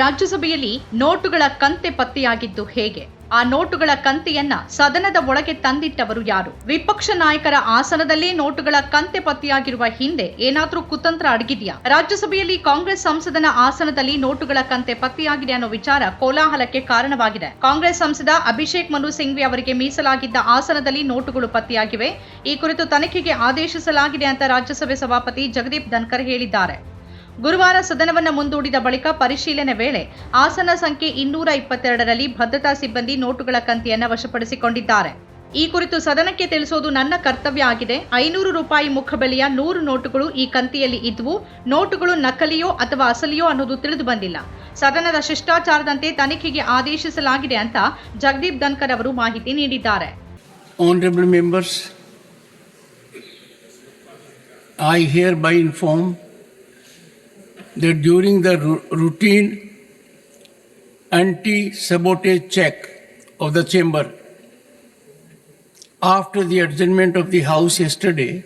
ರಾಜ್ಯಸಭೆಯಲ್ಲಿ ನೋಟುಗಳ ಕಂತೆ ಪತ್ತೆಯಾಗಿದ್ದು ಹೇಗೆ? ಆ ನೋಟುಗಳ ಕಂತೆಯನ್ನ ಸದನದ ಒಳಗೆ ತಂದಿಟ್ಟವರು ಯಾರು? ವಿಪಕ್ಷ ನಾಯಕರ ಆಸನದಲ್ಲೇ ನೋಟುಗಳ ಕಂತೆ ಪತ್ತೆಯಾಗಿರುವ ಹಿಂದೆ ಏನಾದ್ರೂ ಕುತಂತ್ರ ಅಡಗಿದೆಯಾ? ರಾಜ್ಯಸಭೆಯಲ್ಲಿ ಕಾಂಗ್ರೆಸ್ ಸಂಸದನ ಆಸನದಲ್ಲಿ ನೋಟುಗಳ ಕಂತೆ ಪತ್ತೆಯಾಗಿದೆ ಅನ್ನೋ ವಿಚಾರ ಕೋಲಾಹಲಕ್ಕೆ ಕಾರಣವಾಗಿದೆ. ಕಾಂಗ್ರೆಸ್ ಸಂಸದ ಅಭಿಷೇಕ್ ಮನು ಸಿಂಘ್ವಿ ಅವರಿಗೆ ಮೀಸಲಾಗಿದ್ದ ಆಸನದಲ್ಲಿ ನೋಟುಗಳು ಪತ್ತೆಯಾಗಿವೆ. ಈ ಕುರಿತು ತನಿಖೆಗೆ ಆದೇಶಿಸಲಾಗಿದೆ ಅಂತ ರಾಜ್ಯಸಭೆ ಸಭಾಪತಿ ಜಗದೀಪ್ ಧನ್ಕರ್ ಹೇಳಿದ್ದಾರೆ. ಗುರುವಾರ ಸದನವನ್ನು ಮುಂದೂಡಿದ ಬಳಿಕ ಪರಿಶೀಲನೆ ವೇಳೆ ಆಸನ ಸಂಖ್ಯೆ ಇನ್ನೂರ ಇಪ್ಪತ್ತೆರಡರಲ್ಲಿ ಭದ್ರತಾ ಸಿಬ್ಬಂದಿ ನೋಟುಗಳ ಕಂತಿಯನ್ನು ವಶಪಡಿಸಿಕೊಂಡಿದ್ದಾರೆ. ಈ ಕುರಿತು ಸದನಕ್ಕೆ ತಿಳಿಸೋದು ನನ್ನ ಕರ್ತವ್ಯ ಆಗಿದೆ. ಐನೂರು ರೂಪಾಯಿ ಮುಖಬೆಲೆಯ ನೂರು ನೋಟುಗಳು ಈ ಕಂತಿಯಲ್ಲಿ ಇದ್ವು. ನೋಟುಗಳು ನಕಲಿಯೋ ಅಥವಾ ಅಸಲಿಯೋ ಅನ್ನೋದು ತಿಳಿದು ಬಂದಿಲ್ಲ. ಸದನದ ಶಿಷ್ಟಾಚಾರದಂತೆ ತನಿಖೆಗೆ ಆದೇಶಿಸಲಾಗಿದೆ ಅಂತ ಜಗದೀಪ್ ಧನ್ಕರ್ ಅವರು ಮಾಹಿತಿ ನೀಡಿದ್ದಾರೆ. I inform that during the routine anti-sabotage check of the chamber after the adjournment of the house yesterday,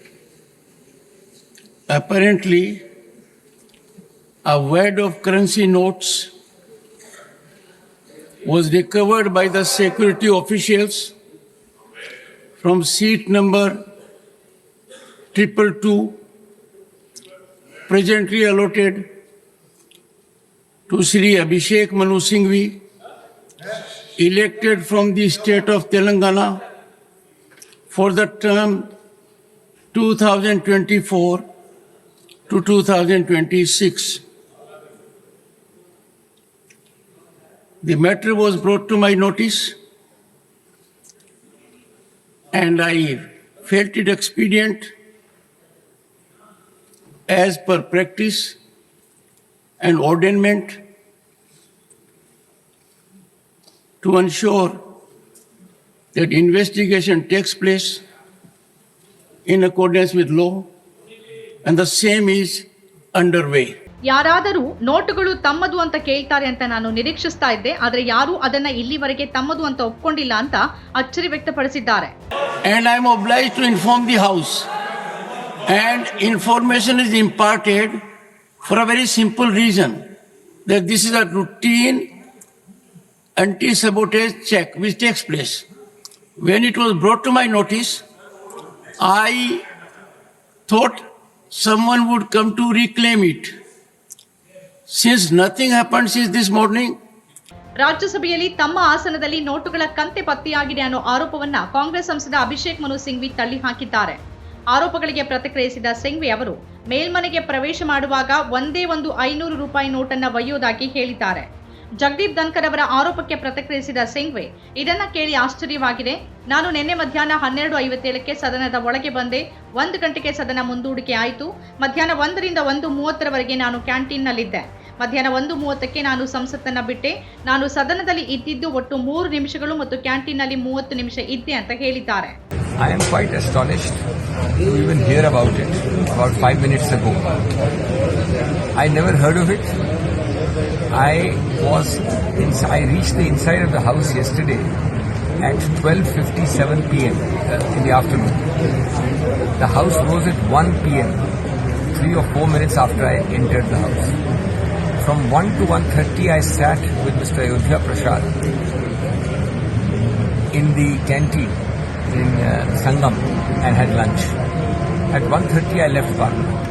apparently a wad of currency notes was recovered by the security officials from seat number triple two, presently allotted to Sri Abhishek Manu Singhvi, elected from the state of Telangana for the term 2024 to 2026. The matter was brought to my notice and I felt it expedient as per practice and ordainment to ensure that investigation takes place in accordance with law and the same is underway. ಯಾರಾದರೂ ನೋಟುಗಳು ತಮ್ಮದು ಅಂತ ಕೇಳ್ತಾರೆ ಅಂತ ನಾನು ನಿರೀಕ್ಷಿಸ್ತಾ ಇದ್ದೆ ಆದರೆ ಯಾರು ಅದನ್ನ ಇಲ್ಲಿವರೆಗೆ ತಮ್ಮದು ಅಂತ ಒಪ್ಕೊಂಡಿಲ್ಲ ಅಂತ ಅಚ್ಚರಿ ವ್ಯಕ್ತಪಡಿಸಿದ್ದಾರೆ. And I am oblige to inform the house and information is imparted for a very simple reason that this is a routine anti sabotage check which takes place. When it was brought to my notice, I thought someone would come to reclaim it. Since nothing happened since this morning, ರಾಜ್ಯಸಭೆಯಲ್ಲಿ ತಮ್ಮ ಆಸನದಲ್ಲಿ ನೋಟುಗಳ ಕಂತೆ ಪತ್ತೆಯಾಗಿದೆ ಅನ್ನೋ ಆರೋಪವನ್ನ ಕಾಂಗ್ರೆಸ್ ಸಂಸದ ಅಭಿಷೇಕ್ ಮನು ಸಿಂಘ್ವಿ ತಳ್ಳಿ ಹಾಕಿದ್ದಾರೆ ಆರೋಪಗಳಿಗೆ ಪ್ರತಿಕ್ರಿಯಿಸಿದ ಸಿಂಘ್ವಿ ಅವರು ಮೇಲ್ಮನೆಗೆ ಪ್ರವೇಶ ಮಾಡುವಾಗ ಒಂದೇ ಒಂದು ಐನೂರು ರೂಪಾಯಿ ನೋಟನ್ನ ಒಯ್ಯುವುದಾಗಿ ಹೇಳಿದ್ದಾರೆ. ಜಗದೀಪ್ ಧನ್ಕರ್ ಅವರ ಆರೋಪಕ್ಕೆ ಪ್ರತಿಕ್ರಿಯಿಸಿದ ಸಿಂಗ್ವೆ, ಇದನ್ನ ಕೇಳಿ ಆಶ್ಚರ್ಯವಾಗಿದೆ. ನಾನು ನಿನ್ನೆ ಮಧ್ಯಾಹ್ನ ಹನ್ನೆರಡು ಐವತ್ತೇಳಕ್ಕೆ ಸದನದ ಒಳಗೆ ಬಂದೆ. ಒಂದು ಗಂಟೆಗೆ ಸದನ ಮುಂದೂಡಿಕೆ ಆಯಿತು. ಮಧ್ಯಾಹ್ನ ಒಂದರಿಂದ ಒಂದು ಮೂವತ್ತರವರೆಗೆ ನಾನು ಕ್ಯಾಂಟೀನ್ನಲ್ಲಿದ್ದೆ. ಮಧ್ಯಾಹ್ನ ಒಂದು ಮೂವತ್ತಕ್ಕೆ ನಾನು ಸಂಸತ್ತನ್ನು ಬಿಟ್ಟೆ. ನಾನು ಸದನದಲ್ಲಿ ಇದ್ದಿದ್ದು ಒಟ್ಟು ಮೂರು ನಿಮಿಷಗಳು ಮತ್ತು ಕ್ಯಾಂಟೀನ್ನಲ್ಲಿ ಮೂವತ್ತು ನಿಮಿಷ ಇದ್ದೆ ಅಂತ ಹೇಳಿದ್ದಾರೆ. I am quite astonished to even hear about it about five minutes ago. I never heard of it. I was I reached the inside of the house yesterday at 12:57 p.m. uh, in the afternoon. The house rose at 1 p.m. Three or four minutes after I entered the house. From 1 to 1:30, I sat with Mr. Ayodhya Prasad in the canteen in uh, Sangam. And had lunch. At 1.30 I left Parliament.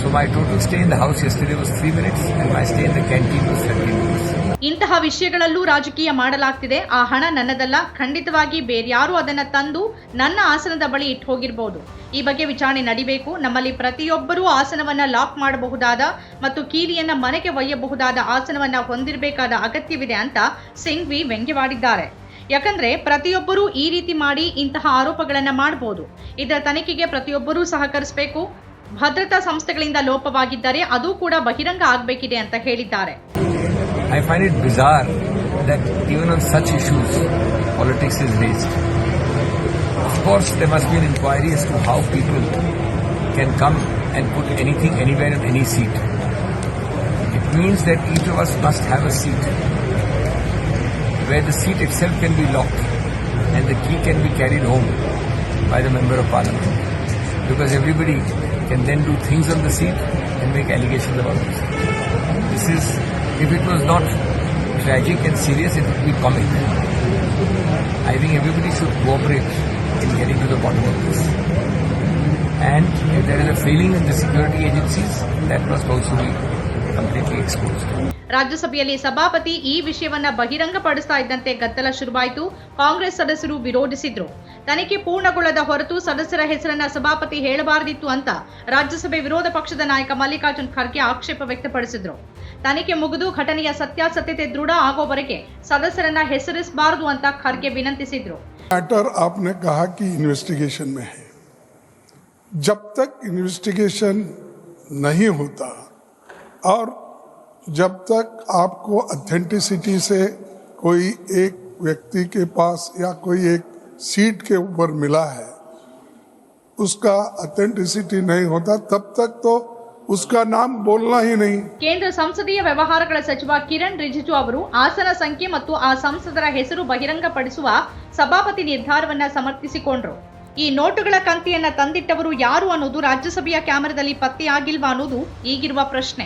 So my total stay in the house yesterday was 3 minutes and my stay in the canteen was 30 minutes. ಇಂತಹ ವಿಷಯಗಳಲ್ಲೂ ರಾಜಕೀಯ ಮಾಡಲಾಗ್ತಿದೆ. ಆ ಹಣ ನನ್ನದಲ್ಲ. ಖಂಡಿತವಾಗಿ ಬೇರ್ಯಾರು ಅದನ್ನು ತಂದು ನನ್ನ ಆಸನದ ಬಳಿ ಇಟ್ಟು ಹೋಗಿರಬಹುದು ಈ ಬಗ್ಗೆ ವಿಚಾರಣೆ ನಡಿಬೇಕು. ನಮ್ಮಲ್ಲಿ ಪ್ರತಿಯೊಬ್ಬರೂ ಆಸನವನ್ನು ಲಾಕ್ ಮಾಡಬಹುದಾದ ಮತ್ತು ಕೀಲಿಯನ್ನ ಮನೆಗೆ ಒಯ್ಯಬಹುದಾದ ಆಸನವನ್ನು ಹೊಂದಿರಬೇಕಾದ ಅಗತ್ಯವಿದೆ ಅಂತ ಸಿಂಘ್ವಿ ವ್ಯಂಗ್ಯವಾಡಿದ್ದಾರೆ. ಯಾಕಂದ್ರೆ ಪ್ರತಿಯೊಬ್ಬರು ಈ ರೀತಿ ಮಾಡಿ ಇಂತಹ ಆರೋಪಗಳನ್ನು ಮಾಡಬಹುದು ಇದರ ತನಿಖೆಗೆ ಪ್ರತಿಯೊಬ್ಬರೂ ಸಹಕರಿಸಬೇಕು. ಭದ್ರತಾ ಸಂಸ್ಥೆಗಳಿಂದ ಲೋಪವಾಗಿದ್ದರೆ ಅದು ಕೂಡ ಬಹಿರಂಗ ಆಗಬೇಕಿದೆ ಅಂತ ಹೇಳಿದ್ದಾರೆ. I find it bizarre such issues politics is based they must be inquiries to how people can come and put anything anywhere any seat it means that each of us must have a seat where the seat itself can be locked and the key can be carried home by the member of parliament. Because everybody can then do things on the seat and make allegations about it. This is If it was not tragic and serious, it would be comic. I think everybody should cooperate in getting to the bottom of this. And if there is a failing in the security agencies, that must also be completely exposed. ರಾಜ್ಯಸಭೆಯಲ್ಲಿ ಸಭಾಪತಿ ಈ ವಿಷಯವನ್ನ ಬಹಿರಂಗಪಡಿಸ್ತಾ ಇದ್ದಂತೆ ಗದ್ದಲ ಶುರುವಾಯಿತು ಕಾಂಗ್ರೆಸ್ ಸದಸ್ಯರು ವಿರೋಧಿಸಿದ್ರು ತನಿಖೆ ಪೂರ್ಣಗೊಳ್ಳದ ಹೊರತು ಸದಸ್ಯರ ಹೆಸರನ್ನ ಸಭಾಪತಿ ಹೇಳಬಾರದಿತ್ತು ಅಂತ ರಾಜ್ಯಸಭೆ ವಿರೋಧ ಪಕ್ಷದ ನಾಯಕ ಮಲ್ಲಿಕಾರ್ಜುನ್ ಖರ್ಗೆ ಆಕ್ಷೇಪ ವ್ಯಕ್ತಪಡಿಸಿದ್ರು ತನಿಖೆ ಮುಗಿದು ಘಟನೆಯ ಸತ್ಯಾಸತ್ಯತೆ ದೃಢ ಆಗೋವರೆಗೆ ಸದಸ್ಯರನ್ನ ಹೆಸರಿಸಬಾರದು ಅಂತ ಖರ್ಗೆ ವಿನಂತಿಸಿದ್ರು मैटर आपने कहा कि इन्वेस्टिगेशन में है जब तक इन्वेस्टिगेशन नहीं होता और जब तक आपको ऑथेंटिसिटी से कोई एक व्यक्ति के पास या कोई एक सीट के ऊपर मिला है उसका ऑथेंटिसिटी नहीं होता तब तक तो उसका नाम बोलना ही नहीं ಕೇಂದ್ರ ಸಂಸದೀಯ ವ್ಯವಹಾರಗಳ ಸಚಿವ ಕಿರಣ್ ರಿಜಿಜು ಅವರು ಆಸನ ಸಂಖ್ಯೆ ಮತ್ತು ಆ ಸಂಸದರ ಹೆಸರು ಬಹಿರಂಗಪಡಿಸುವ ಸಭಾಪತಿ ನಿರ್ಧಾರವನ್ನ ಸಮರ್ಥಿಸಿಕೊಂಡ್ರು ಈ ನೋಟುಗಳ ಕಂತಿಯನ್ನ ತಂದಿಟ್ಟವರು ಯಾರು ಅನ್ನೋದು ರಾಜ್ಯಸಭೆಯ ಕ್ಯಾಮೆರಾದಲ್ಲಿ ಪತ್ತೆಯಾಗಿಲ್ವಾ ಅನ್ನೋದು ಈಗಿರುವ ಪ್ರಶ್ನೆ